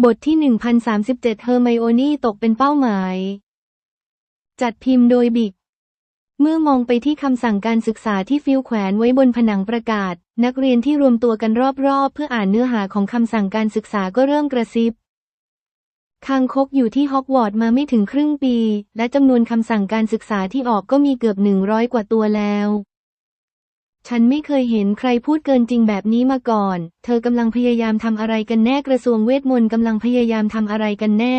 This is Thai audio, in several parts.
บทที่ 1037 เฮอร์ไมโอนี่ตกเป็นเป้าหมาย จัดพิมพ์โดยบิก เมื่อมองไปที่คำสั่งการศึกษาที่ฟิวแขวนไว้บนผนังประกาศ นักเรียนที่รวมตัวกันรอบๆ เพื่ออ่านเนื้อหาของคำสั่งการศึกษาก็เริ่มกระซิบคางคกอยู่ที่ฮอกวอตส์มาไม่ถึงครึ่งปี และจำนวนคำสั่งการศึกษาที่ออกก็มีเกือบหนึ่งร้อยกว่าตัวแล้ว ฉันไม่เคยเห็นใครพูดเกินจริงแบบนี้มาก่อน เธอกำลังพยายามทำอะไรกันแน่กระทรวงเวทมนต์กำลังพยายามทำอะไรกันแน่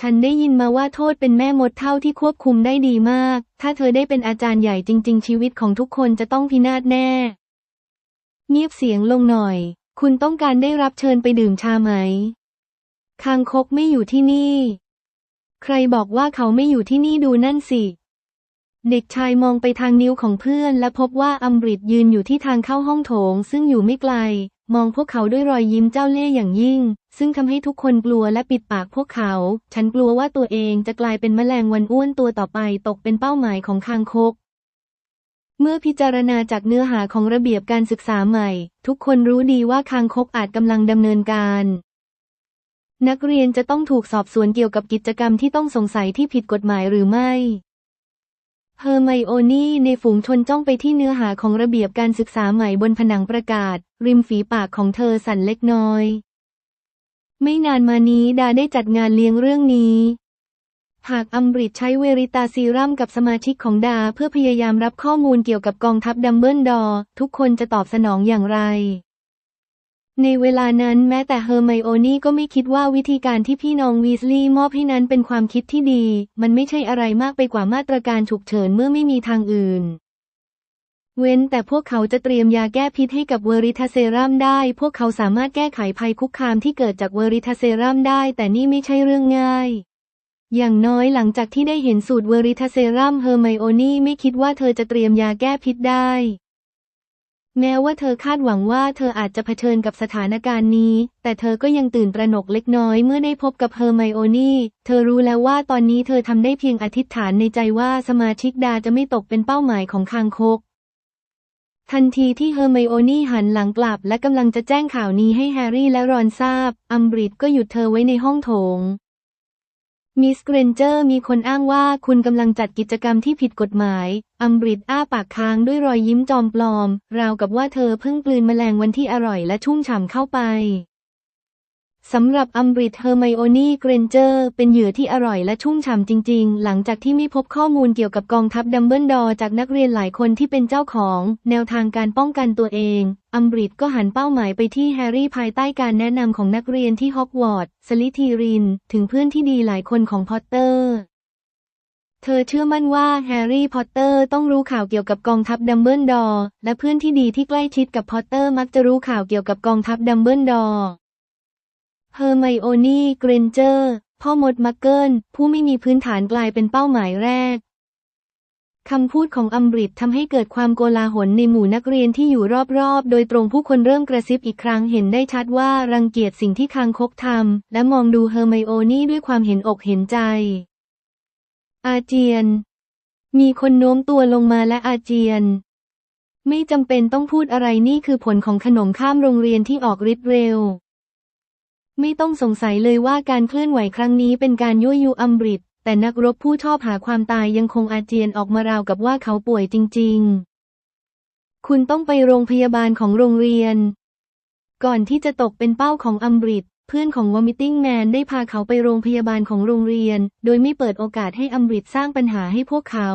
ฉันได้ยินมาว่าโทษเป็นแม่มดเท่าที่ควบคุมได้ดีมาก ถ้าเธอได้เป็นอาจารย์ใหญ่จริง ๆ ชีวิตของทุกคนจะต้องพินาศแน่ เงียบเสียงลงหน่อย คุณต้องการได้รับเชิญไปดื่มชาไหม คางคกไม่อยู่ที่นี่ ใครบอกว่าเขาไม่อยู่ที่นี่ดูนั่นสิ เด็กชายมองไปทางนิ้วของเพื่อน และพบว่าอัมบริดยืนอยู่ที่ทางเข้าห้องโถง ซึ่งอยู่ไม่ไกล มองพวกเขาด้วยรอยยิ้มเจ้าเล่ห์อย่างยิ่ง ซึ่งทำให้ทุกคนกลัวและปิดปากพวกเขา ฉันกลัวว่าตัวเองจะกลายเป็นแมลงวันอ้วนตัวต่อไปตกเป็นเป้าหมายของคางคก เมื่อพิจารณาจากเนื้อหาของระเบียบการศึกษาใหม่ ทุกคนรู้ดีว่าคางคกอาจกำลังดำเนินการนักเรียนจะต้องถูกสอบสวนเกี่ยวกับกิจกรรมที่ต้องสงสัยที่ผิดกฎหมายหรือไม่ เฮอร์ไมโอนี่ในฝูงชนจ้องไปที่เนื้อหาของระเบียบการศึกษาใหม่บนผนังประกาศ ริมฝีปากของเธอสั่นเล็กน้อย ไม่นานมานี้ดาได้จัดงานเลี้ยงเรื่องนี้ หากอัมบริดใช้เวริตาซีรัมกับสมาชิกของดาเพื่อพยายามรับข้อมูลเกี่ยวกับกองทัพดัมเบิลดอร์ทุกคนจะตอบสนองอย่างไร ในเวลานั้นแม้แต่เฮอร์ไมโอนี่ก็ไม่คิดว่าวิธีการที่พี่น้องวีสลีย์มอบให้นั้นเป็นความคิดที่ดี มันไม่ใช่อะไรมากไปกว่ามาตรการฉุกเฉินเมื่อไม่มีทางอื่น เว้นแต่พวกเขาจะเตรียมยาแก้พิษให้กับเวอริทาเซรัมได้ พวกเขาสามารถแก้ไขภัยคุกคามที่เกิดจากเวอริทาเซรัมได้ แต่นี่ไม่ใช่เรื่องง่าย อย่างน้อยหลังจากที่ได้เห็นสูตรเวอริทาเซรัมเฮอร์ไมโอนี่ไม่คิดว่าเธอจะเตรียมยาแก้พิษได้ แม้ว่าเธอคาดหวังว่าเธออาจจะเผชิญกับสถานการณ์นี้ แต่เธอก็ยังตื่นตระหนกเล็กน้อยเมื่อได้พบกับเฮอร์ไมโอนี่ เธอรู้แล้วว่าตอนนี้เธอทำได้เพียงอธิษฐานในใจว่าสมาชิกดาจะไม่ตกเป็นเป้าหมายของคางคก ทันทีที่เฮอร์ไมโอนี่หันหลังกลับและกำลังจะแจ้งข่าวนี้ให้แฮร์รี่และรอนทราบ อัมบริดก็หยุดเธอไว้ในห้องโถง มิสเกรนเจอร์มีคนอ้างว่าคุณกำลังจัดกิจกรรมที่ผิดกฎหมาย อัมบริดอ้าปากค้างด้วยรอยยิ้มจอมปลอม ราวกับว่าเธอเพิ่งกลืนแมลงวันที่อร่อยและชุ่มฉ่ำเข้าไป สำหรับอัมบริดเฮอร์ไมโอนี่เกรนเจอร์เป็นเหยื่อที่อร่อยและชุ่มฉ่ำจริง ๆ หลังจากที่ไม่พบข้อมูลเกี่ยวกับกองทัพดัมเบิลดอร์จากนักเรียนหลายคนที่เป็นเจ้าของ แนวทางการป้องกันตัวเอง อัมบริดก็หันเป้าหมายไปที่แฮร์รี่ภายใต้การแนะนำของนักเรียนที่ฮอกวอตส์สลิธีริน ถึงเพื่อนที่ดีหลายคนของพอตเตอร์เธอเชื่อมั่นว่าแฮร์รี่พอตเตอร์ต้องรู้ข่าวเกี่ยวกับกองทัพดัมเบิลดอร์และเพื่อนที่ดีที่ใกล้ชิดกับพอตเตอร์มักจะรู้ข่าวเกี่ยวกับกองทัพดัมเบิลดอร์ เฮอร์ไมโอนี่เกรนเจอร์ พ่อมดมักเกิลผู้ไม่มีพื้นฐานกลายเป็นเป้าหมายแรกคำพูดของอัมบริดทำให้เกิดความโกลาหลในหมู่นักเรียนที่อยู่รอบๆ โดยตรงผู้คนเริ่มกระซิบอีกครั้งเห็นได้ชัดว่ารังเกียจสิ่งที่คางคกทำ และมองดูเฮอร์ไมโอนี่ด้วยความเห็นอกเห็นใจ อาเจียน มีคนโน้มตัวลงมาและอาเจียน ไม่จำเป็นต้องพูดอะไรนี่คือผลของขนมข้ามโรงเรียนที่ออกฤทธิ์เร็ว ไม่ต้องสงสัยเลยว่าการเคลื่อนไหวครั้งนี้เป็นการยั่วยุอัมบริดแต่นักรบผู้ชอบหาความตายยังคงอาเจียนออกมาราวกับว่าเขาป่วยจริง ๆ คุณต้องไปโรงพยาบาลของโรงเรียน ก่อนที่จะตกเป็นเป้าของอัมบริดเพื่อนของวอมิติ้งแมนได้พาเขาไปโรงพยาบาลของโรงเรียน โดยไม่เปิดโอกาสให้อัมบริดสร้างปัญหาให้พวกเขา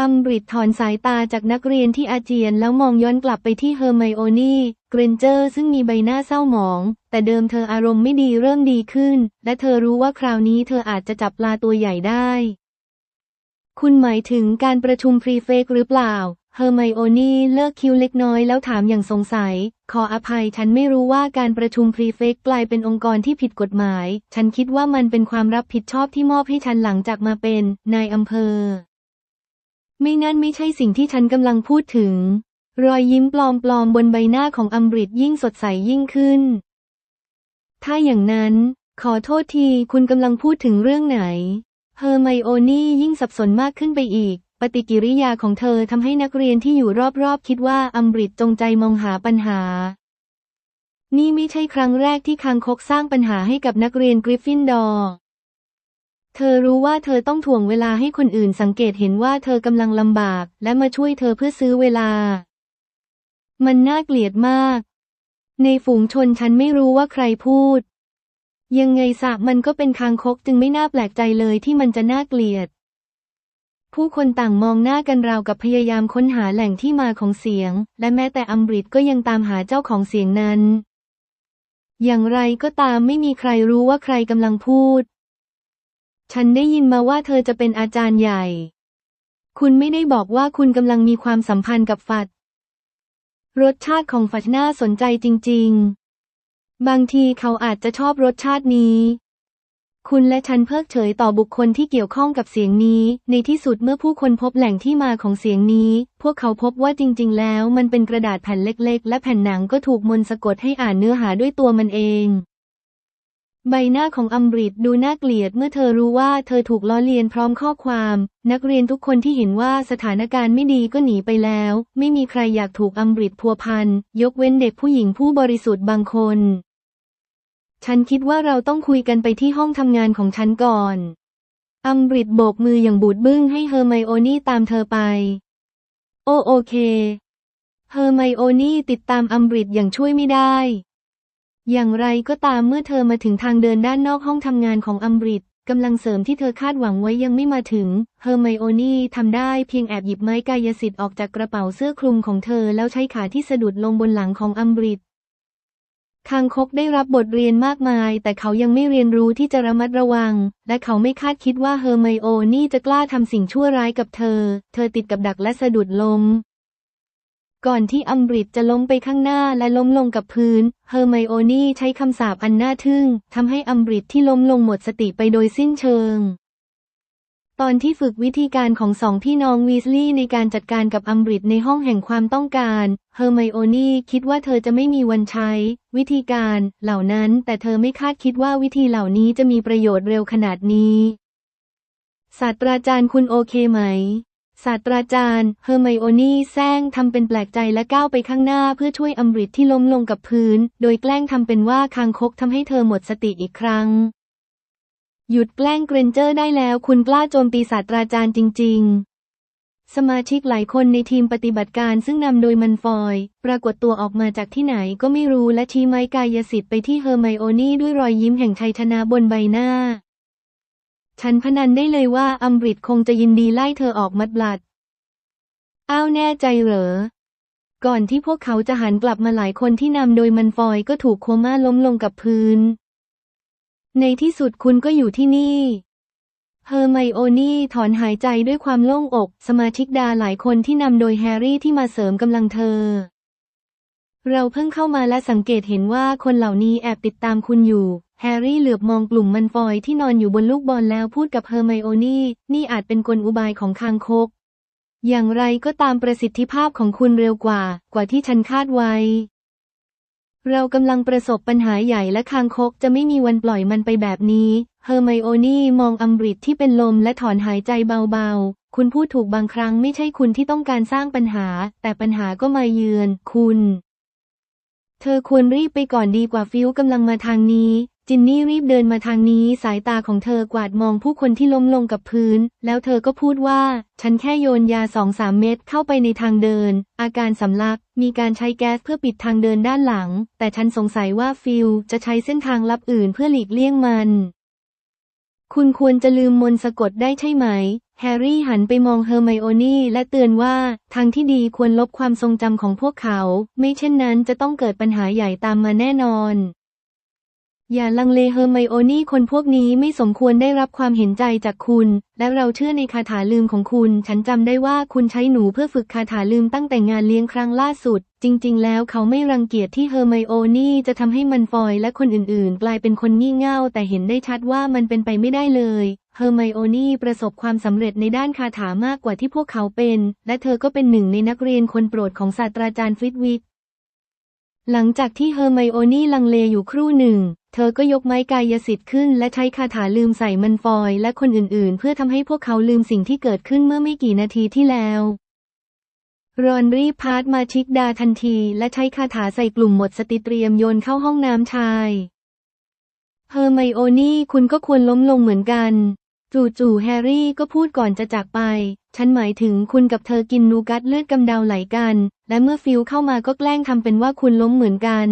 อัมบริดถอนสายตาจากนักเรียนที่อาเจียนแล้วมองย้อนกลับไปที่เฮอร์ไมโอนี่เกรนเจอร์ซึ่งมีใบหน้าเศร้าหมอง แต่เดิมเธออารมณ์ไม่ดีเริ่มดีขึ้น และเธอรู้ว่าคราวนี้เธออาจจะจับปลาตัวใหญ่ได้ คุณหมายถึงการประชุมพรีเฟกหรือเปล่า เฮอร์ไมโอนี่เลิกคิ้วเล็กน้อยแล้วถามอย่างสงสัย ขออภัยฉันไม่รู้ว่าการประชุมพรีเฟกกลายเป็นองค์กรที่ผิดกฎหมาย ฉันคิดว่ามันเป็นความรับผิดชอบที่มอบให้ฉันหลังจากมาเป็นนายอำเภอ ไม่นั่นไม่ใช่สิ่งที่ฉันกำลังพูดถึง รอยยิ้มปลอมๆบนใบหน้าของอัมบริดยิ่งสดใสยิ่งขึ้น ถ้าอย่างนั้น ขอโทษทีคุณกำลังพูดถึงเรื่องไหน เฮอร์ไมโอนี่ยิ่งสับสนมากขึ้นไปอีก ปฏิกิริยาของเธอทำให้นักเรียนที่อยู่รอบๆ คิดว่าอัมบริดจงใจมองหาปัญหา นี่ไม่ใช่ครั้งแรกที่คางคกสร้างปัญหาให้กับนักเรียนกริฟฟินดอร์ เธอรู้ว่าเธอต้องถ่วงเวลาให้คนอื่นสังเกตเห็นว่าเธอกำลังลำบาก และมาช่วยเธอเพื่อซื้อเวลา มันน่าเกลียดมาก ในฝูงชนฉันไม่รู้ว่าใครพูด ยังไงสะมันก็เป็นคางคกจึงไม่น่าแปลกใจเลยที่มันจะน่าเกลียด ผู้คนต่างมองหน้ากันราวกับพยายามค้นหาแหล่งที่มาของเสียง และแม้แต่อัมบริดก็ยังตามหาเจ้าของเสียงนั้น อย่างไรก็ตามไม่มีใครรู้ว่าใครกำลังพูด ฉันได้ยินมาว่าเธอจะเป็นอาจารย์ใหญ่ คุณไม่ได้บอกว่าคุณกำลังมีความสัมพันธ์กับฟัด รสชาติของฟัดน่าสนใจจริง ๆ บางทีเขาอาจจะชอบรสชาตินี้ คุณและฉันเพิกเฉยต่อบุคคลที่เกี่ยวข้องกับเสียงนี้ ในที่สุดเมื่อผู้คนพบแหล่งที่มาของเสียงนี้ พวกเขาพบว่าจริง ๆ แล้ว มันเป็นกระดาษแผ่นเล็ก ๆ และแผ่นหนังก็ถูกมนสะกดให้อ่านเนื้อหาด้วยตัวมันเอง ใบหน้าของอัมบริดดูน่าเกลียดเมื่อเธอรู้ว่าเธอถูกล้อเลียนพร้อมข้อความ นักเรียนทุกคนที่เห็นว่าสถานการณ์ไม่ดีก็หนีไปแล้ว ไม่มีใครอยากถูกอัมบริดพัวพันยกเว้นเด็กผู้หญิงผู้บริสุทธิ์บางคน ฉันคิดว่าเราต้องคุยกันไปที่ห้องทำงานของฉันก่อน อัมบริดโบกมืออย่างบูดบึ้งให้เฮอร์ไมโอนี่ตามเธอไป โอโอเค เฮอร์ไมโอนี่ติดตามอัมบริดอย่างช่วยไม่ได้ อย่างไรก็ตามเมื่อเธอมาถึงทางเดินด้านนอกห้องทำงานของอัมบริดกำลังเสริมที่เธอคาดหวังไว้ยังไม่มาถึง เฮอร์ไมโอนี่ทำได้เพียงแอบหยิบไม้กายสิทธิ์ออกจากกระเป๋าเสื้อคลุมของเธอแล้วใช้ขาที่สะดุดลงบนหลังของอัมบริดคางคกได้รับบทเรียนมากมาย แต่เขายังไม่เรียนรู้ที่จะระมัดระวัง และเขาไม่คาดคิดว่าเฮอร์ไมโอนี่จะกล้าทำสิ่งชั่วร้ายกับเธอ เธอติดกับดักและสะดุดล้ม ก่อนที่อัมบริดจะล้มไปข้างหน้าและล้มลงกับพื้น เฮอร์ไมโอนี่ใช้คำสาปอันน่าทึ่งทำให้อัมบริดที่ล้มลงหมดสติไปโดยสิ้นเชิง ตอนที่ฝึกวิธีการของสองพี่น้องวีสลีย์ในการจัดการกับอัมบริดในห้องแห่งความต้องการ เฮอร์ไมโอนี่คิดว่าเธอจะไม่มีวันใช้ วิธีการเหล่านั้นแต่เธอไม่คาดคิดว่าวิธีเหล่านี้จะมีประโยชน์เร็วขนาดนี้ ศาสตราจารย์คุณโอเคไหม ศาสตราจารย์เฮอร์ไมโอนี่แซงทำเป็นแปลกใจและก้าวไปข้างหน้าเพื่อช่วยอัมบริดที่ล้มลงกับพื้น โดยแกล้งทำเป็นว่าคางคกทำให้เธอหมดสติอีกครั้ง หยุดแกล้งเกรนเจอร์ได้แล้วคุณกล้าโจมตีศาสตราจารย์จริง ๆสมาชิกหลายคนในทีมปฏิบัติการซึ่งนำโดยมันฟอย ปรากฏตัวออกมาจากที่ไหนก็ไม่รู้และชี้ไม้กายสิทธิ์ไปที่เฮอร์ไมโอนี่ด้วยรอยยิ้มแห่งชัยชนะบนใบหน้า ฉันพนันได้เลยว่าอัมบริดคงจะยินดีไล่เธอออกมัดบลัด อ้าวแน่ใจเหรอ ก่อนที่พวกเขาจะหันกลับมาหลายคนที่นำโดยมันฟอยก็ถูกโคม่าล้มลงกับพื้น ในที่สุดคุณก็อยู่ที่นี่เฮอร์ไมโอนี่ถอนหายใจด้วยความโล่งอก สมาชิกดาหลายคนที่นำโดยแฮร์รี่ที่มาเสริมกำลังเธอ เราเพิ่งเข้ามาและสังเกตเห็นว่าคนเหล่านี้แอบติดตามคุณอยู่ แฮร์รี่เหลือบมองกลุ่มมันฟอยที่นอนอยู่บนลูกบอลแล้วพูดกับเฮอร์ไมโอนี่ นี่อาจเป็นกลอุบายของคางคก อย่างไรก็ตามประสิทธิภาพของคุณเร็วกว่า กว่าที่ฉันคาดไว้ เรากำลังประสบปัญหาใหญ่และคางคกจะไม่มีวันปล่อยมันไปแบบนี้ เฮอร์ไมโอนี่มองอัมบริดที่เป็นลมและถอนหายใจเบาๆ คุณพูดถูกบางครั้งไม่ใช่คุณที่ต้องการสร้างปัญหา แต่ปัญหาก็มาเยือน คุณเธอควรรีบไปก่อนดีกว่าฟิวกำลังมาทางนี้ จินนี่รีบเดินมาทางนี้สายตาของเธอกวาดมองผู้คนที่ล้มลงกับพื้น แล้วเธอก็พูดว่า ฉันแค่โยนยาสองสามเม็ดเข้าไปในทางเดิน อาการสำลัก มีการใช้แก๊สเพื่อปิดทางเดินด้านหลัง แต่ฉันสงสัยว่าฟิลจะใช้เส้นทางลับอื่นเพื่อหลีกเลี่ยงมัน คุณควรจะลืมมนสะกดได้ใช่ไหม แฮร์รี่หันไปมองเฮอร์ไมโอนี่และเตือนว่า ทางที่ดีควรลบความทรงจำของพวกเขา ไม่เช่นนั้นจะต้องเกิดปัญหาใหญ่ตามมาแน่นอน อย่าลังเลเฮอร์ไมโอนี่คนพวกนี้ไม่สมควรได้รับความเห็นใจจากคุณ และเราเชื่อในคาถาลืมของคุณ ฉันจำได้ว่าคุณใช้หนูเพื่อฝึกคาถาลืมตั้งแต่งานเลี้ยงครั้งล่าสุด จริง ๆ แล้วเขาไม่รังเกียจที่เฮอร์ไมโอนี่จะทำให้มันฟอยและคนอื่น ๆ กลายเป็นคนงี่เง่าแต่เห็นได้ชัดว่ามันเป็นไปไม่ได้เลยเฮอร์ไมโอนี่ประสบความสำเร็จในด้านคาถามากกว่าที่พวกเขาเป็น และเธอก็เป็นหนึ่งในนักเรียนคนโปรดของศาสตราจารย์ฟริดวิก หลังจากที่เฮอร์ไมโอนี่ลังเลอยู่ครู่หนึ่ง เธอก็ยกไม้กายสิทธิ์ขึ้นและใช้คาถาลืมใส่มันฟอยและคนอื่นๆ เพื่อทำให้พวกเขาลืมสิ่งที่เกิดขึ้นเมื่อไม่กี่นาทีที่แล้วรอนรีพาร์ทมาชิกดาทันทีและใช้คาถาใส่กลุ่มหมดสติเตรียมโยนเข้าห้องน้ำชาย เฮอร์ไมโอนี่คุณก็ควรล้มลงเหมือนกัน จู่ๆแฮร์รี่ก็พูดก่อนจะจากไป ฉันหมายถึงคุณกับเธอกินนูกัตเลือดกำเดาไหลกัน และเมื่อฟิลเข้ามาก็แกล้งทำเป็นว่าคุณล้มเหมือนกัน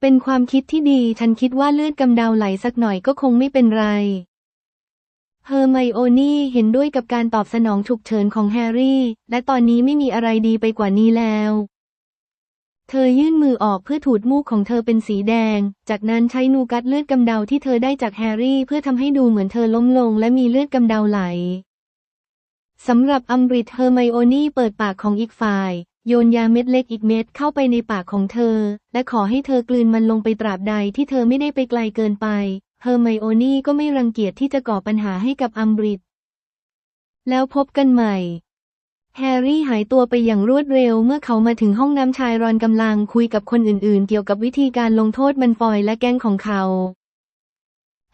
เป็นความคิดที่ดี ฉันคิดว่าเลือดกำเดาไหลสักหน่อยก็คงไม่เป็นไร เฮอร์ไมโอนี่เห็นด้วยกับการตอบสนองฉุกเฉินของแฮร์รี่ และตอนนี้ไม่มีอะไรดีไปกว่านี้แล้ว เธอยื่นมือออกเพื่อถูดมูกของเธอเป็นสีแดง จากนั้นใช้นูกัดเลือดกำเดาที่เธอได้จากแฮร์รี่เพื่อทำให้ดูเหมือนเธอล้มลงและมีเลือดกำเดาไหลสำหรับอัมบริดเฮอร์ไมโอนี่เปิดปากของอีกฝ่าย โยนยาเม็ดเล็กอีกเม็ดเข้าไปในปากของเธอ และขอให้เธอกลืนมันลงไปตราบใดที่เธอไม่ได้ไปไกลเกินไป เฮอร์ไมโอนี่ก็ไม่รังเกียจที่จะก่อปัญหาให้กับอัมบริดแล้วพบกันใหม่ แฮร์รี่หายตัวไปอย่างรวดเร็วเมื่อเขามาถึงห้องน้ำชายรอนกำลังคุยกับคนอื่นๆ เกี่ยวกับวิธีการลงโทษมันฟอยและแก๊งของเขา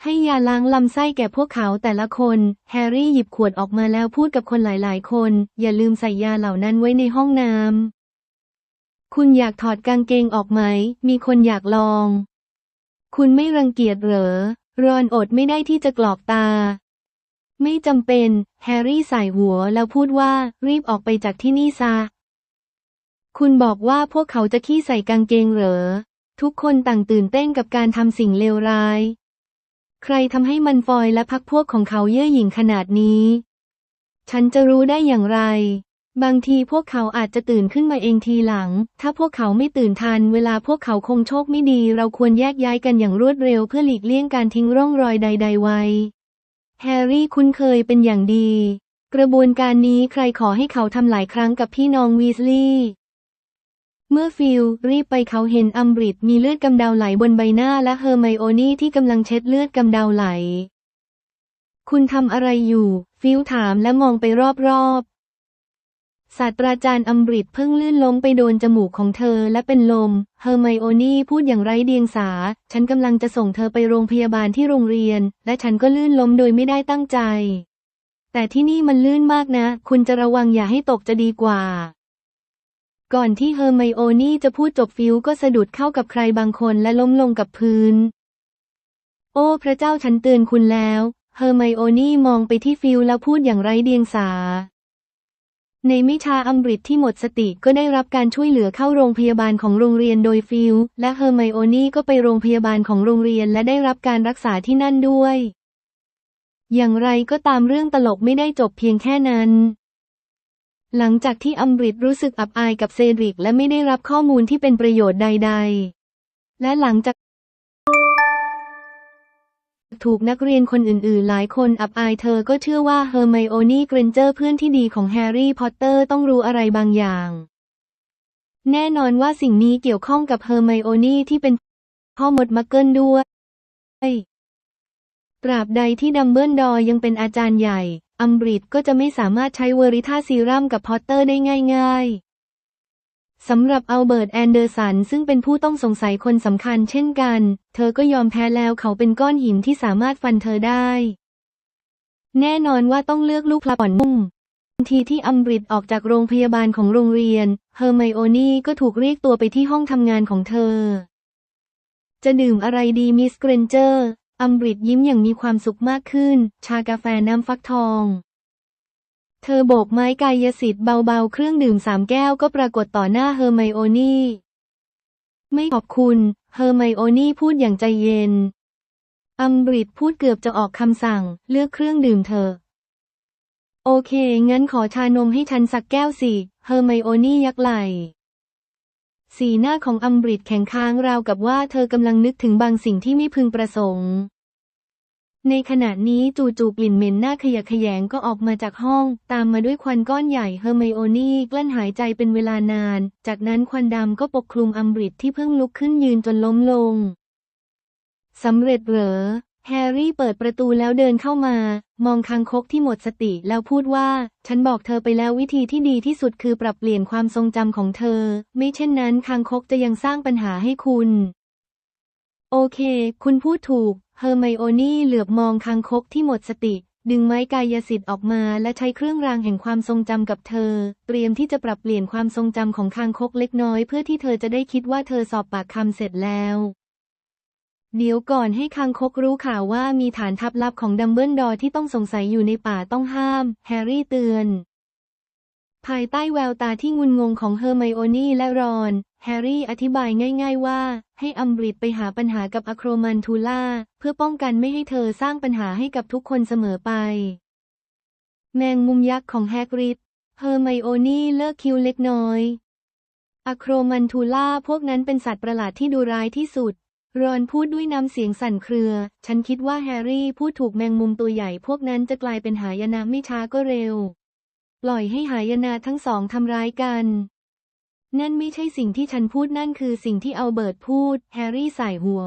ให้ยาล้างลำไส้แก่พวกเขาแต่ละคน แฮร์รี่หยิบขวดออกมาแล้วพูดกับคนหลายๆ คน อย่าลืมใส่ยาเหล่านั้นไว้ในห้องน้ำคุณอยากถอดกางเกงออกไหม มีคนอยากลอง คุณไม่รังเกียจเหรอรอนอดไม่ได้ที่จะกรอกตา ไม่จำเป็น แฮร์รี่ใส่หัวแล้วพูดว่ารีบออกไปจากที่นี่ซะ คุณบอกว่าพวกเขาจะขี้ใส่กางเกงเหรอ ทุกคนต่างตื่นเต้นกับการทำสิ่งเลวร้าย ใครทำให้มันฟอยและพักพวกของเขาเย่อหยิ่งขนาดนี้ ฉันจะรู้ได้อย่างไร บางทีพวกเขาอาจจะตื่นขึ้นมาเองทีหลัง ถ้าพวกเขาไม่ตื่นทัน เวลาพวกเขาคงโชคไม่ดี เราควรแยกย้ายกันอย่างรวดเร็วเพื่อหลีกเลี่ยงการทิ้งร่องรอยใด ๆ ไว้ แฮร์รี่คุ้นเคยเป็นอย่างดี กระบวนการนี้ใครขอให้เขาทำหลายครั้งกับพี่น้องวีสลีย์เมื่อฟิลรีบไปเขาเห็นอัมบริดมีเลือดกำเดาไหลบนใบหน้าและเฮอร์ไมโอนี่ที่กำลังเช็ดเลือดกำเดาไหล คุณทำอะไรอยู่ ฟิลถามและมองไปรอบๆ ศาสตราจารย์อัมบริดเพิ่งลื่นล้มไปโดนจมูกของเธอและเป็นลม เฮอร์ไมโอนี่พูดอย่างไร้เดียงสา ฉันกำลังจะส่งเธอไปโรงพยาบาลที่โรงเรียน และฉันก็ลื่นล้มโดยไม่ได้ตั้งใจ แต่ที่นี่มันลื่นมากนะ คุณจะระวังอย่าให้ตกจะดีกว่า ก่อนที่เฮอร์ไมโอนี่จะพูดจบฟิลก็สะดุดเข้ากับใครบางคนและล้มลงกับพื้น โอ้พระเจ้าฉันเตือนคุณแล้ว เฮอร์ไมโอนี่มองไปที่ฟิลแล้วพูดอย่างไร้เดียงสา ในไม่ช้าอัมบริดที่หมดสติก็ได้รับการช่วยเหลือเข้าโรงพยาบาลของโรงเรียนโดยฟิลและเฮอร์ไมโอนี่ก็ไปโรงพยาบาลของโรงเรียนและได้รับการรักษาที่นั่นด้วย อย่างไรก็ตามเรื่องตลกไม่ได้จบเพียงแค่นั้น หลังจากที่อัมบริดรู้สึกอับอายกับเซดริกและไม่ได้รับข้อมูลที่เป็นประโยชน์ใด ๆ และหลังจาก ถูกนักเรียนคนอื่นๆ หลายคนอับอายเธอก็เชื่อว่าเฮอร์ไมโอนี่เกรนเจอร์เพื่อนที่ดีของแฮร์รี่พอตเตอร์ต้องรู้อะไรบางอย่าง แน่นอนว่าสิ่งนี้เกี่ยวข้องกับเฮอร์ไมโอนี่ที่เป็นพ่อมดมักเกิลด้วยตราบใดที่ดัมเบิลดอร์ยังเป็นอาจารย์ใหญ่ อัมบริดก็จะไม่สามารถใช้เวอริท่าซีรัมกับพอตเตอร์ได้ง่าย ๆ สำหรับอัลเบิร์ตแอนเดอร์สันซึ่งเป็นผู้ต้องสงสัยคนสำคัญเช่นกัน เธอก็ยอมแพ้แล้วเขาเป็นก้อนหินที่สามารถฟันเธอได้ แน่นอนว่าต้องเลือกลูกพลาอ่อนนุ่มทันทีที่อัมบริดออกจากโรงพยาบาลของโรงเรียน เฮอร์ไมโอนี่ก็ถูกเรียกตัวไปที่ห้องทำงานของเธอ จะดื่มอะไรดีมิสเกรนเจอร์ อัมบริดยิ้มอย่างมีความสุขมากขึ้น ชากาแฟน้ำฟักทอง เธอโบกไม้กายสิทธิ์เบาๆ เครื่องดื่มสามแก้วก็ปรากฏต่อหน้าเฮอร์ไมโอนี่ ไม่ขอบคุณ เฮอร์ไมโอนี่พูดอย่างใจเย็น อัมบริดพูดเกือบจะออกคำสั่ง เลือกเครื่องดื่มเถอโอเค งั้นขอชานมให้ฉันสักแก้วสิ เฮอร์ไมโอนี่ยักไหล สีหน้าของอัมบริดแข็งค้างราวกับว่าเธอกำลังนึกถึงบางสิ่งที่ไม่พึงประสงค์ ในขณะนี้จู่ๆกลิ่นเหม็นหน้าขยะแขยงก็ออกมาจากห้อง ตามมาด้วยควันก้อนใหญ่เฮอร์ไมโอนี่กลั้นหายใจเป็นเวลานาน จากนั้นควันดำก็ปกคลุมอัมบริดที่เพิ่งลุกขึ้นยืนจนล้มลงสำเร็จเหรอ แฮร์รี่เปิดประตูแล้วเดินเข้ามา มองคางคกที่หมดสติแล้วพูดว่า ฉันบอกเธอไปแล้ววิธีที่ดีที่สุดคือปรับเปลี่ยนความทรงจำของเธอ ไม่เช่นนั้นคางคกจะยังสร้างปัญหาให้คุณ โอเค คุณพูดถูก เฮอร์ไมโอนี่เหลือบมองคางคกที่หมดสติ ดึงไม้กายสิทธิ์ออกมาและใช้เครื่องรางแห่งความทรงจำกับเธอ เตรียมที่จะปรับเปลี่ยนความทรงจำของคางคกเล็กน้อยเพื่อที่เธอจะได้คิดว่าเธอสอบปากคำเสร็จแล้วเดี๋ยวก่อนให้คางคกรู้ข่าวว่ามีฐานทัพลับของดัมเบิลดอร์ที่ต้องสงสัยอยู่ในป่าต้องห้าม แฮร์รี่เตือน ภายใต้แววตาที่งุนงงของเฮอร์ไมโอนี่และรอน แฮร์รี่อธิบายง่าย ๆ ว่า ให้อัมบริดไปหาปัญหากับอะโครมันทูล่า เพื่อป้องกันไม่ให้เธอสร้างปัญหาให้กับทุกคนเสมอไป แมงมุมยักษ์ของแฮกริดเฮอร์ไมโอนี่เลิกคิวเล็กน้อยอะโครมันทูล่าพวกนั้นเป็นสัตว์ประหลาดที่ดูร้ายที่สุด รอนพูดด้วยน้ำเสียงสั่นเครือ ฉันคิดว่าแฮร์รี่พูดถูกแมงมุมตัวใหญ่พวกนั้นจะกลายเป็นหายนะไม่ช้าก็เร็ว ปล่อยให้หายนาทั้งสองทำร้ายกัน นั่นไม่ใช่สิ่งที่ฉันพูดนั่นคือสิ่งที่เอาเบิร์ตพูด แฮร์รี่ใส่หัว